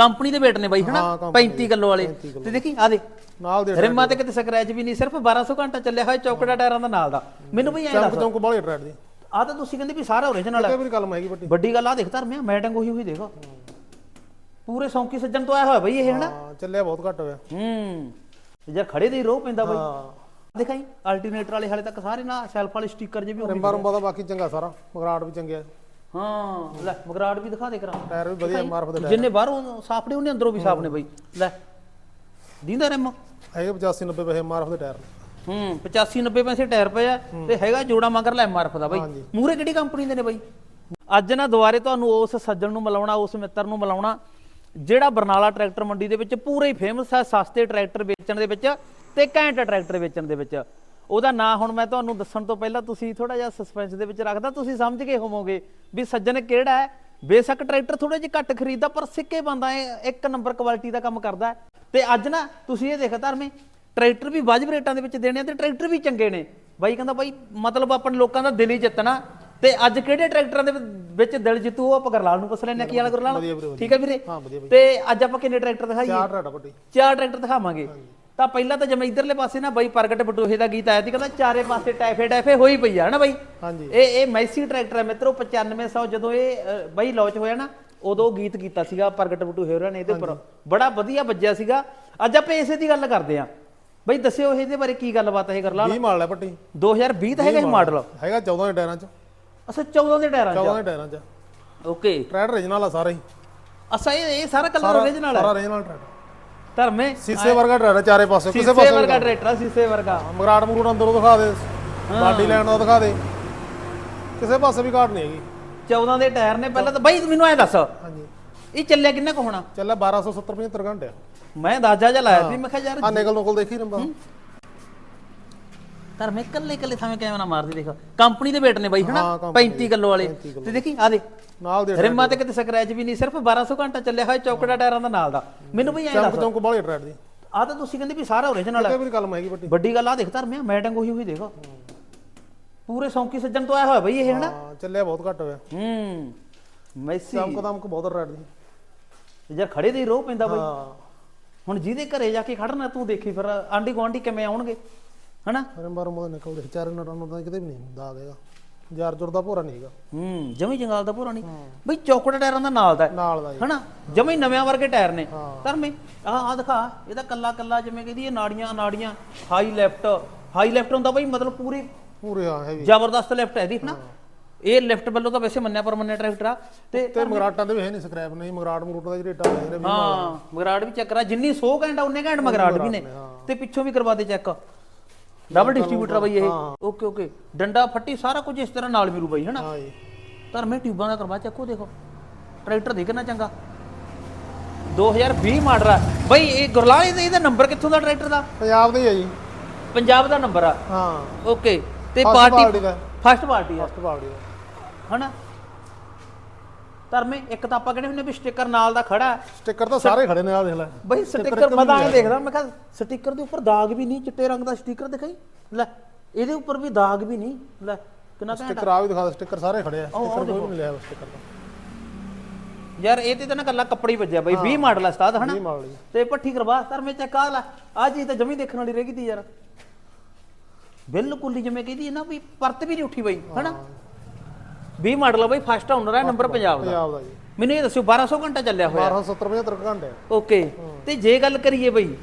Company ਦੇ weight ਨੇ ਬਾਈ ਹਨਾ? ਹਾਂ, company 35 ਕਿਲੋ ਵਾਲੇ। ਤੇ ਦੇਖੀ ਆ ਦੇ ਨਾਲ ਦੇ ਰਿਮਾਂ ਤੇ ਕਿਤੇ ਸਕ੍ਰੈਚ ਵੀ ਨਹੀਂ ਸਿਰਫ 1200 ਘੰਟਾ ਚੱਲਿਆ ਹੋਇਆ ਚੌਕੜਾ ਟਾਇਰਾਂ ਦਾ ਨਾਲ ਦਾ। ਮੈਨੂੰ ਬਈ ਐਂ ਦੱਸ। ਚੌਂਕ ਬਾਲੇ ਟਰੈਡ ਦੀ। ਆ ਤਾਂ ਤੁਸੀਂ ਕਹਿੰਦੇ ਵੀ ਸਾਰਾ ਓਰੀਜਨਲ ਹੈ ਕੋਈ ਵੀ ਕਲਮ ਹੈਗੀ ਵੱਡੀ। ਵੱਡੀ ਗੱਲ ਆ ਦੇਖ ਧਰਮਿਆ ਮੈਟਿੰਗ ਉਹੀ ਹੋਈ ਦੇਖ। ਪੂਰੇ ਸੌਂਕੀ ਸੱਜਣ ਤੋਂ ਆਇਆ ਹੋਇਆ ਬਈ ਇਹ ਹਨਾ? ਚੱਲਿਆ ਬਹੁਤ ਘੱਟ ਹੋਇਆ। ਹੂੰ। ਜੇ ਖੜੇ ਦੇ ਰੋਹ ਪੈਂਦਾ ਬਈ। ਦਿਖਾਈ ਅਲਟਰਨੇਟਰ ਵਾਲੇ ਹਾਲੇ ਤੱਕ ਸਾਰੇ ਨਾ ਸੈਲਫ ਵਾਲੇ ਸਟicker ਜੇ ਵੀ। ਰਿੰਬਾ ਰੰਬਾ ਦਾ ਬਾਕੀ ਚੰਗਾ ਸਾਰਾ ਮਗਰਾਟ ਵੀ ਚੰਗਿਆ ਹਾਂ। ਲੈ ਮਗਰਾੜ ਵੀ ਦਿਖਾ ਦੇ ਕਰਾਂ। ਟਾਇਰ ਵੀ ਵਧੀਆ ਮਾਰਫ ਦੇ ਜਿੰਨੇ ਬਾਹਰੋਂ ਸਾਫ਼ ਨੇ ਉਹਨੇ ਅੰਦਰੋਂ ਵੀ ਸਾਫ਼ ਨੇ ਬਈ। ਲੈ ਦੀਂਦਾ ਰਿਮ। ਹੈਗੇ 85 90 ਪੈਸੇ ਮਾਰਫ ਦੇ ਟਾਇਰ। ਹੂੰ 85 90 ਪੈਸੇ ਟਾਇਰ ਪਏ ਆ ਤੇ ਹੈਗਾ ਜੋੜਾ ਮਗਰ ਲੈ ਐਮਆਰਐਫ ਦਾ ਬਈ। ਮੂਰੇ ਕਿਹੜੀ ਕੰਪਨੀ ਦੇ ਨੇ ਬਈ? ਅੱਜ ਨਾ ਦੁਬਾਰੇ ਤੁਹਾਨੂੰ ਉਸ ਸੱਜਣ ਨੂੰ ਮਿਲਾਉਣਾ ਉਸ ਮਿੱਤਰ ਨੂੰ ਮਿਲਾਉਣਾ ਜਿਹੜਾ ਬਰਨਾਲਾ ਟਰੈਕਟਰ ਮੰਡੀ ਦੇ ਵਿੱਚ ਪੂਰਾ ਹੀ ਫੇਮਸ ਹੈ ਸਸਤੇ ਟਰੈਕਟਰ ਵੇਚਣ ਦੇ ਵਿੱਚ ਤੇ ਘੈਂਟ ਟਰੈਕਟਰ ਵੇਚਣ ਦੇ ਵਿੱਚ। ਉਹਦਾ ਨਾਂ ਹੁਣ ਮੈਂ ਤੁਹਾਨੂੰ ਦੱਸਣ ਤੋਂ ਪਹਿਲਾਂ ਤੁਸੀਂ ਥੋੜਾ ਜਿਹਾ ਸਸਪੈਂਸ ਦੇ ਵਿੱਚ ਰੱਖਦਾ ਤੁਸੀਂ ਸਮਝ ਗਏ ਹੋਵੋਗੇ ਵੀ ਸੱਜਣ ਕਿਹੜਾ ਹੈ। ਬੇਸ਼ੱਕ ਟਰੈਕਟਰ ਥੋੜੇ ਜਿਹਾ ਘੱਟ ਖਰੀਦਦਾ ਪਰ ਸਿੱਕੇ ਬੰਦਾ ਹੈ ਇੱਕ ਨੰਬਰ ਕੁਆਲਿਟੀ ਦਾ ਕੰਮ ਕਰਦਾ। ਤੇ ਅੱਜ ਨਾ ਤੁਸੀਂ ਇਹ ਦੇਖੋ ਧਰਮੇ ਟਰੈਕਟਰ ਵੀ ਵਾਜਬ ਰੇਟਾਂ ਦੇ ਵਿੱਚ ਦੇਣੇ ਆ ਤੇ ਟਰੈਕਟਰ ਵੀ ਚੰਗੇ ਨੇ। ਬਾਈ ਕਹਿੰਦਾ ਬਾਈ ਮਤਲਬ ਆਪਣੇ ਲੋਕਾਂ ਦਾ ਦਿਲ ਹੀ ਜਿੱਤਣਾ। ਤੇ ਅੱਜ ਕਿਹੜੇ ਟਰੈਕਟਰਾਂ ਦੇ ਵਿੱਚ ਦਿਲ ਜਿੱਤੂ ਉਹ ਆਪਾਂ ਗਰਲਾਲ ਨੂੰ ਪੁੱਛ ਲੈਣੇ ਕੀ ਹੈ ਗੁਰਲਾਲ। ਠੀਕ ਹੈ ਵੀਰੇ? ਤੇ ਅੱਜ ਆਪਾਂ ਕਿੰਨੇ ਟਰੈਕਟਰ ਦਿਖਾਈਏ? ਚਾਰ ਟਰੈਕਟਰ ਦਿਖਾਵਾਂਗੇ। ਤਾਂ ਪਹਿਲਾਂ ਤਾਂ ਜਿਵੇਂ ਇਧਰਲੇ ਪਾਸੇ ਨਾ ਬਾਈ ਪ੍ਰਗਟ ਬਟੋਹੇ ਦਾ ਗੀਤ ਆਇਆ ਸੀ ਕਹਿੰਦਾ ਚਾਰੇ ਪਾਸੇ ਟੈਫੇ ਟੈਫੇ ਹੋਈ ਪਈ ਆ ਹਨਾ ਬਾਈ? ਹਾਂਜੀ। ਇਹ ਇਹ ਮੈਸੀ ਟਰੈਕਟਰ ਹੈ ਮਿੱਤਰੋ 9500 ਜਦੋਂ ਇਹ ਬਾਈ ਲਾਂਚ ਹੋਇਆ ਨਾ ਉਦੋਂ ਗੀਤ ਕੀਤਾ ਸੀਗਾ ਪ੍ਰਗਟ ਬਟੋਹੇ ਹੋਰਾਂ ਨੇ ਇਹਦੇ ਉੱਪਰ। ਬੜਾ ਵਧੀਆ ਵੱਜਿਆ ਸੀਗਾ। ਅੱਜ ਆਪਾਂ ਇਸੇ ਦੀ ਗੱਲ ਕਰਦੇ ਆਂ। ਬਾਈ ਦੱਸਿਓ ਇਹਦੇ ਬਾਰੇ ਕੀ ਗੱਲਬਾਤ ਹੈ ਗਰਲਾਲ 20 ਮਾਲ ਹੈ ਪੱਟੀ। 2020 ਦਾ ਹੈਗਾ ਇਹ ਮਾਡਲ। ਹੈਗਾ 14 ਦੇ ਟਾਇਰਾਂ ਚ। ਅੱਛਾ 14 ਦੇ ਟਾਇਰਾਂ 14 ਚ ਦੇ ਟਾਇਰਾਂ ਚ। ਓਕੇ ਟਰੈਡ ਰੀਜਨਲ ਆ ਸਾਰਾ ਹੀ। ਅੱਛਾ ਇਹ ਇਹ ਸਾਰਾ ਕਲਰ ਓਰੀਜਨਲ ਹੈ ਸਾਰਾ ਰੀਜਨਲ ਟਰੈਡ ਧਰਮੇ ਸੀਸੇ ਵਰਗਾ ਹੈ ਚਾਰੇ ਪਾਸੇ ਕਿਸੇ ਸੀਸੇ ਪਾਸੇ ਵਰਗਾ ਟਰੈਕਟਰ ਆ, ਸੀਸੇ ਵਰਗਾ। ਮਗਰਾਟ ਮਗਰੂਟ ਅੰਦਰੋਂ ਦਿਖਾ ਦੇ ਬਾਡੀ ਲਾਈਨ ਦਾ ਦਿਖਾ ਦੇ। ਕਿਸੇ ਪਾਸੇ ਵੀ ਘਾਟ ਨਹੀਂ ਹੈਗੀ। 14 ਦੇ ਟਾਇਰ ਨੇ ਪਹਿਲਾਂ ਤਾਂ ਬਾਈ ਮੈਨੂੰ ਐ ਦੱਸ। ਹਾਂਜੀ। ਇਹ ਚੱਲਿਆ ਕਿੰਨਾ ਕੁ ਹੋਣਾ? ਚੱਲਿਆ 1270 75 ਘੰਟੇ ਆ। ਮੈਂ ਅੰਦਾਜ਼ਾ ਜਿਹਾ ਲਾਇਆ ਸੀ ਮੈਂ ਕਿਹਾ ਯਾਰ ਆਹ ਨਿਕਲ ਨੁਕਲ ਦੇਖੀ ਰੰਬਾ ਧਰ ਮੈਂ ਕੱਲੇ ਕੱਲੇ ਥਾਵੇਂ ਨਾ ਮਾਰਦੀ ਦੇਖ। ਕੰਪਨੀ ਦੇ weight ਨੇ ਬਾਈ ਹਨਾ? ਹਾਂ, company 35 ਕਿਲੋ ਵਾਲੇ। ਤੇ ਦੇਖੀ ਆ ਦੇ ਨਾਲ ਦੇ ਰਿਮਾਂ ਤੇ ਕਿਤੇ ਸਕ੍ਰੈਚ ਵੀ ਨਹੀਂ ਸਿਰਫ 1200 ਘੰਟਾ ਚੱਲਿਆ ਹੋਇਆ ਚੌਕੜਾ ਟਾਇਰਾਂ ਦਾ ਨਾਲ ਦਾ। ਮੈਨੂੰ ਬਈ ਐਂ ਚੌਂਕ ਦੱਸ ਚੌਂਕ ਬਾਲੇ ਟਰੈਡ ਦੀ। ਆ ਤਾਂ ਤੁਸੀਂ ਕਹਿੰਦੇ ਵੀ ਸਾਰਾ ਓਰੀਜਨਲ ਹੈ। ਕੋਈ ਵੀ ਕਲਮ ਹੈਗੀ ਵੱਡੀ। ਵੱਡੀ ਗੱਲ ਆ ਦੇਖ ਧਰ ਮੈਂ ਮੈਟਿੰਗ ਉਹੀ ਹੋਈ ਦੇਖ। ਪੂਰੇ ਸੌਂਕੀ ਸੱਜਣ ਤੋਂ ਆਇਆ ਹੋਇਆ ਬਈ ਇਹ ਹਨਾ? ਹਾਂ ਚੱਲਿਆ ਬਹੁਤ ਘੱਟ ਹੋਇਆ। ਹੂੰ ਮੈਸੀ। ਚਮਕ ਦਮਕ ਬਹੁਤ ਟਰੈਡ ਦੀ। ਜੇ ਖੜੇ ਦੇ ਰੋਹ ਪੈਂਦਾ ਬਈ। ਹਾਂ। ਹੁਣ ਜਿਹਦੇ ਘਰੇ ਜਾ ਕੇ ਖੜਨਾ ਤੂੰ ਦੇਖੀ ਫਿਰ ਆਂਢੀ ਗੁਆਂਢੀ ਕਿਵੇਂ ਆਉਣਗੇ? ਹਨਾ? ਰੰਬਾ ਰੰਬਾ ਨਿਕਲਦੇ ਚਾਰੇ ਨਟਾਂ ਨੂੰ ਤਾਂ ਕਿਤੇ ਵੀ ਨਹੀਂ ਦਾਗ ਹੈਗਾ ਯਾਰ ਜੁਰ ਦਾ ਭੋਰਾ ਨਹੀਂ ਹੈਗਾ ਹੂੰ ਜਮੀ ਜੰਗਾਲ ਦਾ ਭੋਰਾ ਨਹੀਂ ਬਈ ਚੌਕੜਾ ਟਾਇਰਾਂ ਦਾ ਨਾਲ ਦਾ ਹੈ। ਨਾਲ ਦਾ ਜੀ। ਹਨਾ? ਜਮੀ ਨਵਿਆਂ ਵਰਗੇ ਟਾਇਰ ਨੇ। ਹਾਂ। ਧਰਮੇ ਆ ਆ ਦਿਖਾ ਇਹਦਾ ਕੱਲਾ ਕੱਲਾ ਜਿਵੇਂ ਕਹਿੰਦੀ ਇਹ ਨਾੜੀਆਂ ਨਾੜੀਆਂ ਹਾਈ ਲੈਫਟ ਹਾਈ ਲੈਫਟ ਹੁੰਦਾ ਬਈ ਮਤਲਬ ਪੂਰੀ ਪੂਰੇ ਆ ਹੈਵੀ ਜ਼ਬਰਦਸਤ ਲੈਫਟ ਹੈ ਇਹਦੀ ਹਨਾ? ਇਹ ਲੈਫਟ ਵੱਲੋਂ ਤਾਂ ਵੈਸੇ ਮੰਨਿਆ ਪਰ ਮੰਨਿਆ ਟਰੈਕਟਰ ਆ ਤੇ ਤੇ ਮਗਰਾਟਾਂ ਦੇ ਵੀ ਹੈ ਨਹੀਂ ਸਕ੍ਰੈਪ ਨਹੀਂ ਮਗਰਾਟ ਮਗਰੂਟ ਦਾ ਜਿਹੜੇ ਰੇਟਾਂ ਲੈ ਰਹੇ ਹਾਂ ਮਗਰਾੜ ਵੀ ਚੈੱਕ ਕਰਾ ਜਿੰਨੀ 100 ਘੰਟਾ ਉਹਨੇ ਘੰਟ ਮਗਰਾੜ ਵੀ ਨੇ। ਤੇ ਪਿੱਛੋਂ ਵੀ ਕਰਵਾ ਦੇ ਚੈੱਕ ਡਬਲ ਡਿਸਟ੍ਰੀਬਿਊਟਰ ਆ ਬਈ ਇਹ। ਓਕੇ ਓਕੇ ਡੰਡਾ ਫੱਟੀ ਸਾਰਾ ਕੁਝ ਇਸ ਤਰ੍ਹਾਂ ਨਾਲ ਮਿਲੂ ਬਈ ਹਨਾ? ਹਾਂ ਜੀ। ਧਰਮੇ ਟਿਊਬਾਂ ਦਾ ਕਰਵਾ ਚੱਕੋ ਦੇਖੋ। ਟਰੈਕਟਰ ਦੇਖਣਾ ਚੰਗਾ? 2020 ਮਾਡਲ ਆ। ਬਈ ਇਹ ਗੁਰਲਾਲ ਇਹਦਾ ਇਹਦਾ ਨੰਬਰ ਕਿੱਥੋਂ ਦਾ ਟਰੈਕਟਰ ਦਾ? ਪੰਜਾਬ ਦੇ ਹੀ ਆ ਜੀ। ਪੰਜਾਬ ਦਾ ਨੰਬਰ ਆ। ਹਾਂ। ਓਕੇ ਤੇ ਪਾਰਟੀ ਦਾ। ਫਸਟ ਪਾਰਟੀ ਆ। ਫਸਟ ਦੀ। ਹਨਾ? ਧਰਮੇ ਇੱਕ ਤਾਂ ਆਪਾਂ ਕਹਿੰਦੇ ਹੁੰਦੇ ਵੀ ਸਟicker ਨਾਲ ਦਾ ਖੜਾ। ਸਟicker ਤਾਂ ਸਾਰੇ ਖੜੇ ਨੇ ਆ ਦੇਖ ਲੈ। ਬਈ ਸਟicker ਮੈਂ ਤਾਂ ਐਂ ਦੇਖਦਾ ਮੈਂ ਕਿਹਾ ਸਟicker ਦੇ ਉੱਪਰ ਦਾਗ ਵੀ ਨਹੀਂ ਚਿੱਟੇ ਰੰਗ ਦਾ ਸਟicker ਦਿਖਾਈ। ਲੈ ਇਹਦੇ ਉੱਪਰ ਵੀ ਦਾਗ ਵੀ ਨਹੀਂ ਲੈ ਕਿੰਨਾ ਘੈਂਟ ਸਟicker ਆ ਵੀ ਦਿਖਾ ਦੇ ਸਟicker ਸਾਰੇ ਖੜੇ ਆ ਸਟicker ਕੋਈ ਨਹੀਂ ਲਿਆ ਸਟicker ਦਾ। ਯਾਰ ਇਹ ਤੇ ਤਾਂ ਨਾ ਕੱਲਾ ਕੱਪੜਾ ਵੱਜਿਆ ਬਈ 20 ਮਾਡਲ ਆ ਉਸਤਾਦ ਹਨਾ? 20 ਮਾਡਲ ਜੀ ਤੇ ਪੱਠੀ ਕਰਵਾ ਧਰਮੇ ਚੱਕ ਆ ਲੈ ਆ ਚੀਜ਼ ਤਾਂ ਜਮੀ ਦੇਖਣ ਵਾਲੀ ਰਹਿ ਗਈ ਤੀ ਯਾਰ। ਬਿਲਕੁਲ ਹੀ ਜਿਵੇਂ ਕਹਿੰਦੀ ਨਾ ਵੀ ਪਰਤ ਵੀ ਨਹੀਂ ਉੱਠੀ ਬਈ ਹਨਾ? 20 ਮਾਡਲ ਆ ਬਈ ਫਸਟ ਓਨਰ ਹੈ ਨੰਬਰ ਪੰਜਾਬ ਦਾ। ਪੰਜਾਬ ਦਾ ਜੀ। ਮੈਨੂੰ ਇਹ ਦੱਸਿਓ 1200 ਘੰਟਾ ਚੱਲਿਆ ਹੋਇਆ। 1270 75 ਘੰਟੇ। ਓਕੇ ਤੇ ਜੇ ਗੱਲ ਕਰੀਏ ਬਈ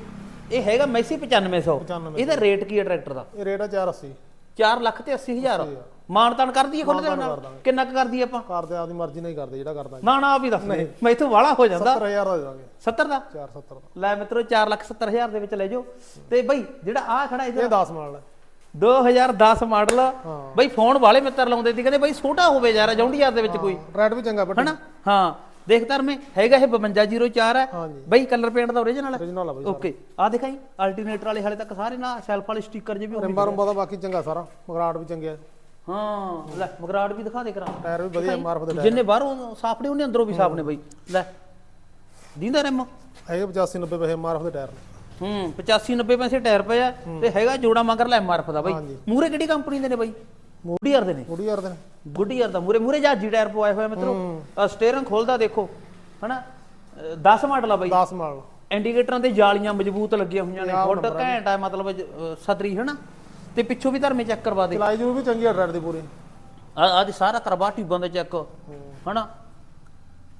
ਇਹ ਹੈਗਾ ਮੈਸੀ 9500 9500 ਇਹਦਾ ਰੇਟ ਕੀ ਹੈ ਟਰੈਕਟਰ ਦਾ? ਇਹ ਰੇਟ ਆ 480 4 ਲੱਖ ਤੇ 80 ਹਜ਼ਾਰ। ਮਾਨਤਾਨ ਕਰਦੀ ਹੈ ਖੁੱਲ੍ਹ ਦੇ ਨਾਲ। ਕਿੰਨਾ ਕੁ ਕਰਦੀ ਹੈ ਆਪਾਂ? ਕਰਦੇ ਆਪਦੀ ਮਰਜ਼ੀ ਨਾਲ ਹੀ ਕਰਦੇ ਜਿਹੜਾ ਕਰਦਾ। ਨਾ ਨਾ ਆ ਵੀ ਦੱਸ ਦੇ। ਮੈਂ ਇਥੋਂ ਵਾਲਾ ਹੋ ਜਾਂਦਾ। 70000 ਦਾ ਦੇ ਦਾਂਗੇ। 70 ਦਾ? 470 ਦਾ। ਲੈ ਮਿੱਤਰੋ 4 ਲੱਖ 70 ਹਜ਼ਾਰ ਦੇ ਵਿੱਚ ਲੈ ਜਾਓ। ਤੇ ਬਈ ਜਿਹੜਾ ਆ ਖੜਾ ਇਹ ਇਹਦਾ 10 ਮਾਡਲ ਹੈ। 2010 ਮਾਡਲ ਹਾਂ। ਬਈ ਫੋਨ ਵਾਲੇ ਮਿੱਤਰ ਲਾਉਂਦੇ ਸੀ ਕਹਿੰਦੇ ਬਈ ਛੋਟਾ ਹੋਵੇ ਯਾਰ ਜੌਂਡੀਆਰ ਦੇ ਵਿੱਚ ਕੋਈ। ਰੈਡ ਵੀ ਚੰਗਾ ਬਟ ਹਨਾ? ਹਾਂ ਦੇਖ ਧਰਮੇ ਹੈਗਾ ਇਹ 5204 ਹੈ। ਬਈ ਕਲਰ ਪੇਂਟ ਦਾ ਓਰੀਜਨਲ ਹੈ। Origignal ਬਈ ਓਕੇ ਆ ਦਿਖਾਈ ਅਲਟਰਨੇਟਰ ਵਾਲੇ ਹਾਲੇ ਤੱਕ ਸਾਰੇ ਨਾ ਸੈਲਫ ਵਾਲੇ ਸਟicker ਜੇ ਵੀ ਰਿੰਬਾ ਰੰਬਾ ਦਾ ਬਾਕੀ ਚੰਗਾ ਸਾਰਾ ਮਗਰਾਟ ਵੀ ਚੰਗੇ ਆ। ਹਾਂ ਲੈ ਮਗਰਾੜ ਵੀ ਦਿਖਾ ਦੇ ਕਰਾਂ। ਟਾਇਰ ਵੀ ਵਧੀਆ ਮਾਰਫ ਦੇ ਜਿੰਨੇ ਬਾਹਰੋਂ ਸਾਫ਼ ਨੇ ਉਹਨੇ ਅੰਦਰੋਂ ਵੀ ਸਾਫ਼ ਨੇ ਬਈ। ਲੈ ਦੀਂਦਾ ਰਿਮ। ਹੈਗੇ 85 90 ਪੈਸੇ ਮਾਰਫ ਦੇ ਟਾਇਰ ਨੇ ਹੂੰ 85 90 ਪੈਸੇ ਟਾਇਰ ਪਏ ਆ ਤੇ ਹੈਗਾ ਜੋੜਾ ਮਗਰ ਲੈ ਐਮਆਰਐਫ ਦਾ ਬਈ। ਹਾਂਜੀ। ਮੂਰੇ ਕਿਹੜੀ ਕੰਪਨੀ ਦੇ ਨੇ ਬਈ? ਗੁੱਡੀਅਰ ਦੇ ਨੇ। ਗੁੱਡੀਅਰ ਦੇ ਨੇ। ਗੁੱਡੀਅਰ ਦਾ ਮੂਰੇ ਮੂਰੇ ਜਹਾਜੀ ਟਾਇਰ ਪਵਾਏ ਹੋਏ ਆ ਮਿੱਤਰੋ। ਆ ਸਟੀਅਰਿੰਗ ਖੋਲਦਾ ਦੇਖੋ ਹਨਾ? 10 ਮਾਡਲ ਆ ਬਾਈ। 10 ਮਾਡਲ। ਇੰਡੀਕੇਟਰਾਂ ਤੇ ਜਾਲੀਆਂ ਮਜ਼ਬੂਤ ਲੱਗੀਆਂ ਹੋਈਆਂ ਨੇ। ਪੰਜਾਬ ਫੁੱਟ ਘੈਂਟ ਆ ਮਤਲਬ ਅਹ, ਸਤਰੀ ਹਨਾ? ਤੇ ਪਿੱਛੋਂ ਵੀ ਧਰਮੇ ਚੈੱਕ ਕਰਵਾ ਦੇ। ਚਲਾਈ ਜੂ ਵੀ ਚੰਗੀ ਆ ਟਰੈਕਟਰ ਦੀ ਪੂਰੀ। ਆ ਅੱਜ ਸਾਰਾ ਕਰਵਾ ਟਿਊਬਾਂ ਦਾ ਚੈੱਕ ਹਨਾ?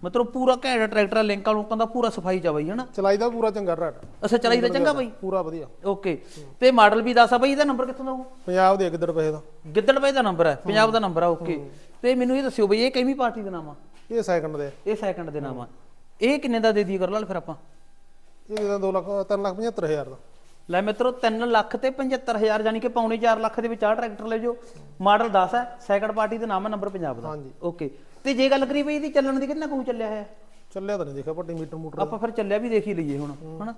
ਮਤਲਬ ਪੂਰਾ ਘੈਂਟ ਟਰੈਕਟਰ ਲਿੰਕਾਂ ਲੁੰਕਾਂ ਦਾ ਪੂਰਾ ਸਫ਼ਾਈ ਚ ਆ ਬਾਈ ਹਨਾ? ਚਲਾਈ ਦਾ ਪੂਰਾ ਚੰਗਾ ਟਰੈਕਟਰ। ਅੱਛਾ ਚਲਾਈ ਦਾ ਚੰਗਾ ਬਾਈ? ਪੂਰਾ ਵਧੀਆ। ਓਕੇ। ਤੇ ਮਾਡਲ ਵੀ ਦੱਸ ਆ ਬਾਈ ਇਹਦਾ ਨੰਬਰ ਕਿੱਥੋਂ ਦਾ ਹੋਊ ਪੰਜਾਬ ਦੇ ਗਿੱਦੜ ਪੈਸੇ ਦਾ। ਗਿੱਦੜ ਬਾਈ ਦਾ ਨੰਬਰ ਹੈ ਪੰਜਾਬ ਦਾ ਨੰਬਰ ਆ ਓਕੇ। ਤੇ ਮੈਨੂੰ ਇਹ ਦੱਸਿਓ ਬਈ ਇਹ ਕਿੰਨੀ ਪਾਰਟੀ ਦਾ ਨਾਮ ਆ? ਇਹ ਸੈਕਿੰਡ ਦੇ। ਇਹ ਸੈਕੰਡ ਦੇ ਨਾਮ ਆ। ਇਹ ਕਿੰਨੇ ਦਾ ਦੇ ਦੀ ਕਰ ਲਾ ਫਿਰ ਆਪਾਂ? ਇਹ ਜਿਹਦਾ 2 ਲੱਖ 3 ਲੱਖ 75 ਹਜ਼ਾਰ ਦਾ। ਲੈ ਮਿੱਤਰੋ 3 ਲੱਖ ਤੇ 75000 ਯਾਨੀ ਕਿ ਪੌਣੇ 4 ਲੱਖ ਦੇ ਵਿੱਚ ਟਰੈਕਟਰ ਲੈ ਜਾਓ। ਮਾਡਲ 10 ਹੈ ਸੈਕੰਡ ਪਾਰਟੀ ਦਾ ਨਾਮ ਹੈ ਨੰਬਰ ਪੰਜਾਬ ਦਾ। ਹਾਂਜੀ। ਓਕੇ। ਤੇ ਜੇ ਗੱਲ ਕਰੀ ਬਈ ਇਹਦੀ ਚੱਲਣ ਦੀ ਕਿੰਨਾ ਕੁ ਚੱਲਿਆ ਹੈ? ਚੱਲਿਆ ਤਾਂ ਨਹੀਂ ਦੇਖਿਆ ਵੱਡੀ ਮੀਟਰ ਮੂਟਰ। ਆਪਾਂ ਫਿਰ ਚੱਲਿਆ ਵੀ ਦੇਖ ਹੀ ਲਈਏ ਹੁਣ ਹਨਾ?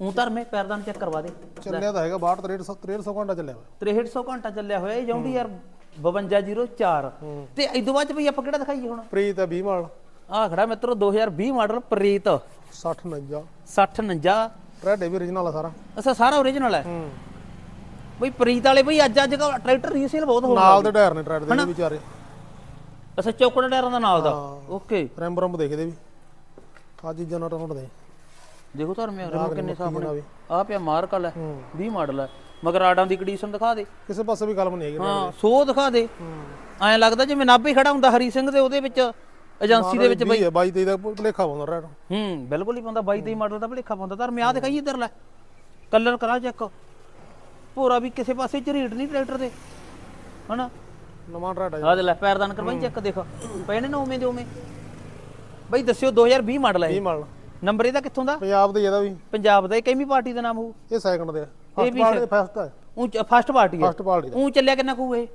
ਉਹ ਧਰਮੇ ਪੈਰਦਾਨ ਚੈੱਕ ਕਰਵਾ ਦੇ। ਚੱਲਿਆ ਤਾਂ ਹੈਗਾ 62 6300 6300 ਘੰਟਾ ਚੱਲਿਆ ਹੋਇਆ। 6300 ਘੰਟਾ ਚੱਲਿਆ ਹੋਇਆ ਇਹ ਜੌਂਡੀ ਯਾਰ 5204 ਤੇ ਇਦੋਂ ਬਾਅਦ ਚ ਬਈ ਆਪਾਂ ਕਿਹੜਾ ਦਿਖਾਈਏ ਹੁਣ? ਪ੍ਰੀਤ ਹੈ 20 ਮਾਡਲ। ਆਹ ਖੜਾ ਮਿੱਤਰੋ 2020 ਮਾਡਲ ਪ੍ਰੀਤ। 60 49 6049 ਟਰੈਕਟਰ ਵੀ origignal ਆ ਸਾਰਾ। ਅੱਛਾ ਸਾਰਾ ਓਰੀਜਨਲ ਹੈ? ਹੂੰ। ਬਈ ਪ੍ਰੀਤ ਵਾਲੇ ਬਈ ਅੱਜ ਅੱਜ ਕੱਲ੍ਹ ਟਰੈਕਟਰ ਰੀਸੇਲ ਬਹੁਤ ਹੋ ਨਾਲ ਦੇ ਟਾਇਰ ਨੇ ਟਰੈਕਟਰ ਦੇ ਵੀ ਵਿਚਾਰੇ। ਅੱਛਾ ਚੌਕੜਾ ਟਾਇਰਾਂ ਦਾ ਨਾਲ ਦਾ। ਓਕੇ। ਰੈਂਬ ਰੰਬ ਦੇਖਦੇ ਵੀ। ਆ ਚੀਜ਼ਾਂ ਨਾਲ ਟਾਉਣ ਦੇ ਦੇਖੋ ਧਰਮੇ ਰਿਮੋ ਕਿੰਨੇ ਸਾਫ਼ ਨਾ। ਆ ਪਿਆ ਮਾਰਕਲ ਹੈ। 20 ਮਾਡਲ ਹੈ ਮਗਰ ਆਡਾਂ ਦੀ ਕੰਡੀਸ਼ਨ ਦਿਖਾ ਦੇ। ਕਿਸੇ ਪਾਸੇ ਵੀ ਕਲਮ ਨਹੀਂ ਹੈਗੀ ਹਾਂ ਸੋ ਦਿਖਾ ਦੇ। ਐਂ ਲੱਗਦਾ ਜਿਵੇਂ ਨਾਭੇ ਖੜਾ ਹੁੰਦਾ ਹਰੀ ਸਿੰਘ ਦੇ ਉਹਦੇ ਵਿੱਚ ਏਜੰਸੀ ਦੇ ਵਿੱਚ ਬਈ। 22 23 ਦਾ ਭੁਲੇਖਾ ਪਾਉਂਦਾ ਟਰੈਕਟਰ ਹੂੰ ਬਿਲਕੁਲ ਹੀ ਪਾਉਂਦਾ 22 23 ਮਾਡਲ ਦਾ ਭਲੇਖਾ ਪਾਉਂਦਾ। ਧਰਮੇ ਆ ਦਿਖਾਈ ਇੱਧਰ ਲੈ। ਕਲਰ ਕਰਾ ਚੈੱਕ। ਪੂਰਾ ਵੀ ਕਿਸੇ ਪਾਸੇ ਝਰੀਟ ਨਹੀਂ ਟਰੈਕਟਰ ਦੇ। ਹਨਾ? ਨਵਾਂ ਟਰੈਕਟਰ ਆ ਦੇ ਲੈ ਪੈਰਦਾਨ ਕਰਵਾਈ ਚੈੱਕ ਦੇਖ। ਪਏ ਨੇ ਉਵੇਂ ਦੇ ਉਵੇਂ। ਬਈ ਦੱਸਿਓ 2020 ਮਾਡਲ ਹੈ 20 ਇਹ। ਮਾਡਲ। ਨੰਬਰ ਇਹਦਾ ਕਿੱਥੋਂ ਦਾ? ਪੰਜਾਬ ਦੇ ਇਹਦਾ ਵੀ। ਪੰਜਾਬ ਦਾ ਇਹ ਕਿੰਨੀ ਪਾਰਟੀ ਦਾ ਨਾਮ ਹੋਊ? ਇਹ ਸੈਕਿੰਡ ਦੇ ਇਹ ਫਸਟ ਵੀ ਪਾਰਟੀ ਫਸਟ ਹੈ ਉਹ ਫਸਟ ਪਾਰਟੀ ਹੈ ਫਸਟ ਪਾਰਟੀ ਦਾ ਉਹ ਚੱਲਿਆ ਕਿੰਨਾ ਕੂ ਇਹ?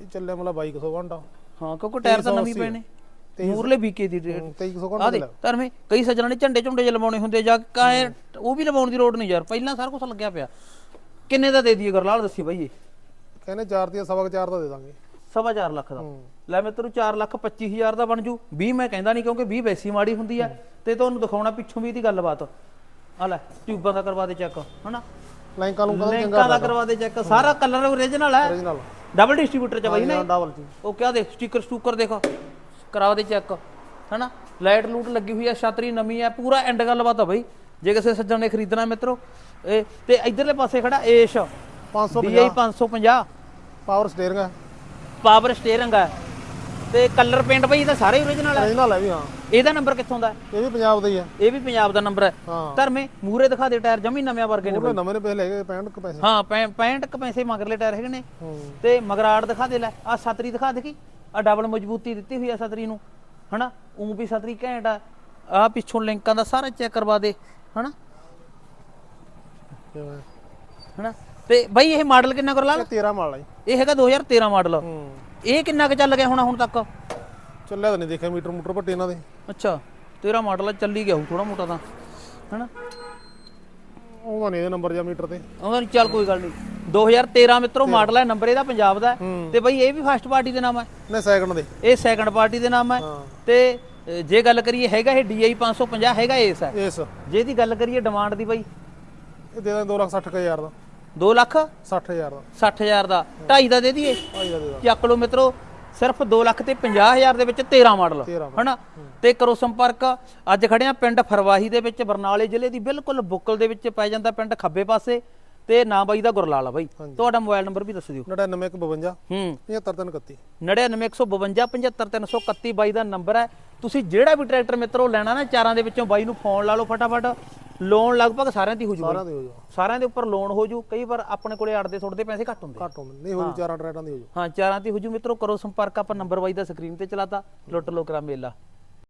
ਇਹ ਚੱਲਿਆ ਮਤਲਬ 2200 ਘੰਟਾ। ਹਾਂ ਕਿਉਂਕਿ ਟਾਇਰ ਤਾਂ ਨਵੀਂ ਪਏ ਨੇ। ਮੂਰਲੇ ਬੀਕੇ ਦੀ ਰੇਟ 2300 ਆ ਘੰਟਾ ਦੇ ਚੱਲਿਆ। ਧਰਮੇ ਕਈ ਸੱਜਣਾ ਨੇ ਝੰਡੇ ਝੁੰਡੇ ਜਿ ਲਵਾਉਣੇ ਹੁੰਦੇ ਜਾਂ ਕਾਏ ਉਹ ਵੀ ਲਵਾਉਣ ਦੀ ਲੋੜ ਨਹੀਂ ਯਾਰ। ਪਹਿਲਾਂ ਸਾਰਾ ਕੁਝ ਲੱਗਿਆ ਪਿਆ। ਕਿੰਨੇ ਦਾ ਦੇ ਦਈਏ ਗਰਲਾਲ ਦੱਸੀ ਬਾਈ ਇਹ? ਕਹਿੰਦੇ 4 ਦੀ ਸਵਾ 4 ਦਾ ਦੇ ਦਾਂਗੇ। ਸਵਾ ਲੱਖ ਦਾ। ਲੈ ਮੈਂ ਤੈਨੂੰ 4 ਲੱਖ 25 ਹਜ਼ਾਰ ਦਾ ਬਣ ਜੂ। 20 ਮੈਂ ਕਹਿੰਦਾ ਨਹੀਂ ਕਿਉਂਕਿ 20 ਵੈਸੀ ਮਾੜੀ ਹੁੰਦੀ ਆ। ਤੇ ਤੁਹਾਨੂੰ ਦਿਖਾਉਣਾ ਪਿੱਛੋਂ ਵੀ ਇਹਦੀ ਗੱਲਬਾਤ। ਆ ਲੈ ਟਿਊਬਾਂ ਦਾ ਕਰਵਾ ਦੇ ਚੈੱਕ ਹਨਾ? ਲਾਈਕਾਂ ਨੂੰ ਕਹਿੰਦਾ ਲਿੰਕਾਂ ਦਾ ਕਰਵਾ ਦੇ ਚੈੱਕ। ਸਾਰਾ ਕਲਰ ਓਰੀਜਨਲ ਹੈ origignal ਡਬਲ ਡਿਸਟ੍ਰੀਬਿਊਟਰ ਚ ਬਾਈ ਨੇ ਡਬਲ ਜੀ ਉਹ ਕਿਆ ਦੇ? ਸਟicker ਸਟੂਕਰ ਦੇਖੋ। ਕਰਾ ਦੇ ਚੈੱਕ ਹਨਾ? ਲਾਈਟ ਲੂਟ ਲੱਗੀ ਹੋਈ ਆ ਛਤਰੀ ਨਵੀਂ ਆ ਪੂਰਾ ਐਂਡ ਗੱਲਬਾਤ ਆ ਬਈ। ਜੇ ਕਿਸੇ ਸੱਜਣ ਨੇ ਖਰੀਦਣਾ ਮਿੱਤਰੋ ਇਹ ਤੇ ਇਧਰਲੇ ਪਾਸੇ ਖੜਾ ਏਸ਼ 550 DI 550 ਪਾਵਰ ਸਟੀਅਰਿੰਗ ਹੈ। ਪਾਵਰ ਸਟੀਅਰਿੰਗ ਆ ਤੇ ਕਲਰ ਪੇਂਟ ਬਈ ਇਹਦਾ ਸਾਰੇ ਓਰੀਜਨਲ ਹੈ। Origignal ਹੈ ਵੀ ਹਾਂ। ਇਹਦਾ ਨੰਬਰ ਕਿੱਥੋਂ ਦਾ ਹੈ? ਇਹ ਵੀ ਪੰਜਾਬ ਦਾ ਹੀ ਹੈ। ਇਹ ਵੀ ਪੰਜਾਬ ਦਾ ਨੰਬਰ ਹੈ। ਹਾਂ। ਧਰਮੇ ਮੂਰੇ ਦਿਖਾ ਦੇ ਟਾਇਰ ਜਮੀ ਨਵੇਂ ਵਰਗੇ ਨੇ ਉਹਨੇ ਨਵੇਂ ਨੇ ਪੈਸੇ ਲੈ ਗਏ 65 ਕੁ ਪੈਸੇ। ਹਾਂ 65 ਕ ਪੈਸੇ ਮਗਰਲੇ ਟਾਇਰ ਹੈਗੇ ਨੇ। ਹੂੰ। ਤੇ ਮਗਰਾੜ ਦਿਖਾ ਦੇ ਲੈ। ਆ ਸਤਰੀ ਦਿਖਾ ਦੇਖੀ। ਆ ਡਬਲ ਮਜ਼ਬੂਤੀ ਦਿੱਤੀ ਹੋਈ ਆ ਸਤਰੀ ਨੂੰ। ਹਨਾ? ਉਂ ਵੀ ਸਤਰੀ ਘੈਂਟ ਆ। ਆ ਪਿੱਛੋਂ ਲਿੰਕਾਂ ਦਾ ਸਾਰਾ ਚੈੱਕ ਕਰਵਾ ਦੇ। ਹਨਾ? ਹਨਾ? ਤੇ ਬਾਈ ਇਹ ਮਾਡਲ ਕਿੰਨਾ ਕਰ ਲਾ? ਇਹ 13 ਮਾਡਲ ਹੈ। ਇਹ ਹੈਗਾ 2013 ਮਾਡਲ। ਹੂੰ। ਇਹ ਕਿੰਨਾ ਕੁ ਚੱਲ ਗਿਆ ਹੋਣਾ ਹੁਣ ਤੱਕ? ਚੱਲਿਆ ਤਾਂ ਨਹੀਂ ਦੇਖਿਆ ਮੀਟਰ ਮੂਟਰ ਭੱਟੇ ਇਹਨਾਂ ਦੇ। ਅੱਛਾ 13 ਮਾਡਲ ਚੱਲੀ ਗਿਆ ਥੋੜਾ ਮੋਟਾ ਤਾਂ ਹਨਾ? ਉਹਦਾ ਨਹੀਂ ਇਹਦੇ ਨੰਬਰ ਜਾਂ ਮੀਟਰ ਤੇ। ਉਹਨਾਂ ਨੂੰ ਚੱਲ ਕੋਈ ਗੱਲ ਨਹੀਂ। 2013 ਮਿੱਤਰੋ ਮਾਡਲ ਹੈ ਨੰਬਰ ਇਹਦਾ ਪੰਜਾਬ ਦਾ। ਹੈ। ਹੂੰ। ਤੇ ਬਾਈ ਇਹ ਵੀ ਫਸਟ ਪਾਰਟੀ ਦੇ ਨਾਮ ਹੈ ਨੇ ਸੈਕਿੰਡ ਦੇ। ਇਹ ਸੈਕੰਡ ਪਾਰਟੀ ਦੇ ਨਾਮ ਹੈ ਹਾਂ। ਤੇ ਜੇ ਗੱਲ ਕਰੀਏ ਹੈਗਾ ਇਹ DI 550 ਹੈਗਾ ਇਸ ਹੈ ਇਸ ਜੇ ਇਹਦੀ ਗੱਲ ਕਰੀਏ ਡਿਮਾਂਡ ਦੀ ਬਾਈ ਇਹ ਦੇ ਦਾਂ 2 ਲੱਖ 60 ਹਜ਼ਾਰ ਦਾ। 2 ਲੱਖ 60 ਹਜ਼ਾਰ ਦਾ। 60000 ਦਾ। 2.5 ਦਾ ਦੇ ਦਈਏ। ਆਈ ਦਾ ਦੇ ਦਾਂ ਚੱਕ ਲਓ ਮਿੱਤਰੋ ਸਿਰਫ 2 ਲੱਖ ਤੇ 50000 ਦੇ ਵਿੱਚ 13 ਮਾਡਲ। 13 ਹਨਾ? ਤੇ ਕਰੋ ਸੰਪਰਕ। ਅੱਜ ਖੜੇ ਆ ਪਿੰਡ ਫਰਵਾਹੀ ਦੇ ਵਿੱਚ ਬਰਨਾਲੇ ਜ਼ਿਲ੍ਹੇ ਦੀ ਬਿਲਕੁਲ ਬੁੱਕਲ ਦੇ ਵਿੱਚ ਪੈ ਜਾਂਦਾ ਪਿੰਡ ਖੱਬੇ ਪਾਸੇ। ਤੇ ਨਾਂ ਬਾਈ ਦਾ ਗੁਰਲਾਲ ਆ ਬਾਈ। ਤੁਹਾਡਾ ਮੋਬਾਈਲ ਨੰਬਰ ਵੀ ਦੱਸ ਦਿਓ। 9952 ਹੂੰ। 75331 99152 75331 ਬਾਈ ਦਾ ਨੰਬਰ ਹੈ। ਤੁਸੀਂ ਜਿਹੜਾ ਵੀ ਟਰੈਕਟਰ ਮਿੱਤਰੋ ਲੈਣਾ ਨਾ ਚਾਰਾਂ ਦੇ ਵਿੱਚੋਂ ਬਾਈ ਨੂੰ ਫੋਨ ਲਾ ਲਓ ਫਟਾਫਟ। ਲੋਨ ਲਗਭਗ ਸਾਰਿਆਂ ਦੀ ਹੋ ਜੂ ਸਾਰਿਆਂ ਦੇ ਹੋ ਜਾ। ਸਾਰਿਆਂ ਦੇ ਉੱਪਰ ਲੋਨ ਹੋ ਜੂ। ਕਈ ਵਾਰ ਆਪਣੇ ਕੋਲੇ ਅੜਦੇ ਥੋੜਦੇ ਪੈਸੇ ਘੱਟ ਹੁੰਦੇ। ਘੱਟ ਹੁੰਦੇ। ਨਹੀਂ ਹੋ। ਜੂ ਚਾਰਾਂ ਟਰੈਕਟਰਾਂ ਦੀ ਹੋ ਜੂ। ਹਾਂ ਚਾਰਾਂ ਦੀ ਹੋ ਜੂ। ਮਿੱਤਰੋ ਕਰੋ ਸੰਪਰਕ। ਆਪਾਂ ਨੰਬਰ ਬਾਈ ਦਾ ਸਕਰੀਨ ਤੇ ਚਲਾਤਾ। ਲੁੱਟ ਲੋ ਕਰਾ ਮੇਲਾ